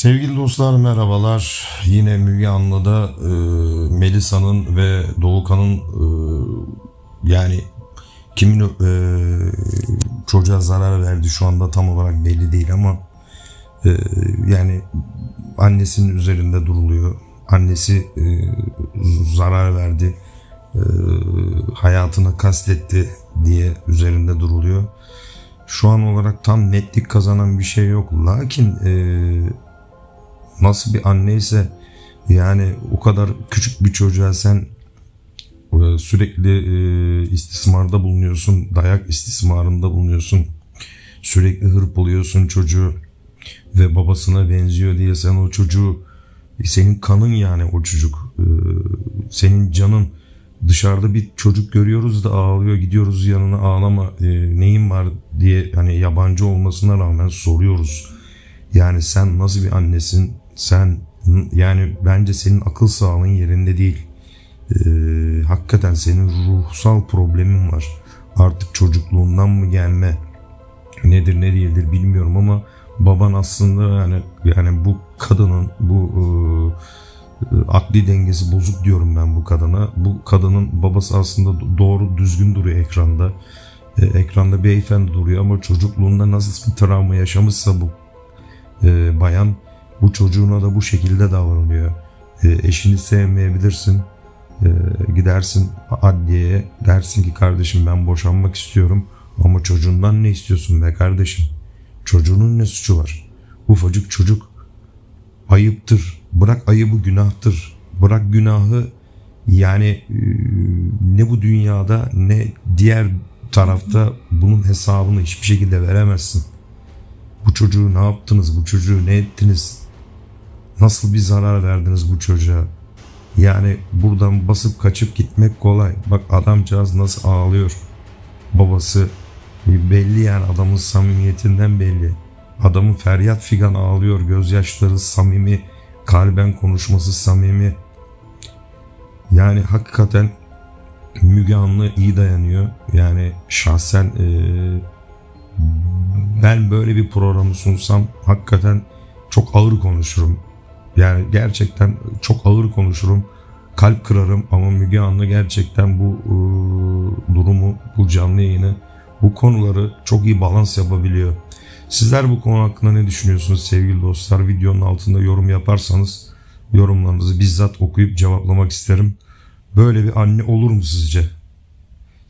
Sevgili dostlar merhabalar. Yine Müge Anlı'da e, Melisa'nın ve Doğukan'ın e, yani kimin e, çocuğa zarar verdi şu anda tam olarak belli değil ama e, yani annesinin üzerinde duruluyor. Annesi e, zarar verdi, e, hayatını kastetti diye üzerinde duruluyor. Şu an olarak tam netlik kazanan bir şey yok. Lakin e, nasıl bir anneyse yani o kadar küçük bir çocuğa sen e, sürekli e, istismarda bulunuyorsun, dayak istismarında bulunuyorsun. Sürekli hırpalıyorsun çocuğu ve babasına benziyor diye sen o çocuğu senin kanın yani o çocuk. E, senin canın dışarıda bir çocuk görüyoruz da ağlıyor gidiyoruz yanına ağlama e, neyin var diye hani yabancı olmasına rağmen soruyoruz. Yani sen nasıl bir annesin? Sen yani bence senin akıl sağlığın yerinde değil. Ee, hakikaten senin ruhsal problemin var. Artık çocukluğundan mı gelme nedir ne değildir bilmiyorum ama baban aslında yani yani bu kadının bu e, e, akli dengesi bozuk diyorum ben bu kadına. Bu kadının babası aslında doğru düzgün duruyor ekranda. E, ekranda beyefendi duruyor ama çocukluğunda nasıl bir travma yaşamışsa bu e, bayan bu çocuğuna da bu şekilde davranıyor. E, eşini sevmeyebilirsin. E, gidersin adliyeye dersin ki kardeşim ben boşanmak istiyorum ama çocuğundan ne istiyorsun be kardeşim? Çocuğunun ne suçu var? Ufacık çocuk ayıptır. Bırak ayıbı günahtır. Bırak günahı yani e, ne bu dünyada ne diğer tarafta bunun hesabını hiçbir şekilde veremezsin. Bu çocuğu ne yaptınız? Bu çocuğu ne ettiniz? Nasıl bir zarar verdiniz bu çocuğa? Yani buradan basıp kaçıp gitmek kolay. Bak adamcağız nasıl ağlıyor. Babası belli yani adamın samimiyetinden belli. Adamın feryat figan ağlıyor. Gözyaşları samimi. Kalben konuşması samimi. Yani hakikaten Müge Anlı iyi dayanıyor. Yani şahsen eee ben böyle bir programı sunsam hakikaten çok ağır konuşurum. Yani gerçekten çok ağır konuşurum. Kalp kırarım ama Müge Anlı gerçekten bu e, durumu, bu canlı yayını, bu konuları çok iyi balans yapabiliyor. Sizler bu konu hakkında ne düşünüyorsunuz sevgili dostlar? Videonun altında yorum yaparsanız yorumlarınızı bizzat okuyup cevaplamak isterim. Böyle bir anne olur mu sizce?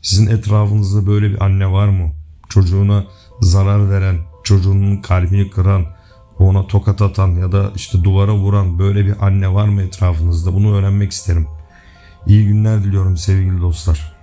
Sizin etrafınızda böyle bir anne var mı? Çocuğuna zarar veren, çocuğunun kalbini kıran, ona tokat atan ya da işte duvara vuran böyle bir anne var mı etrafınızda? Bunu öğrenmek isterim. İyi günler diliyorum sevgili dostlar.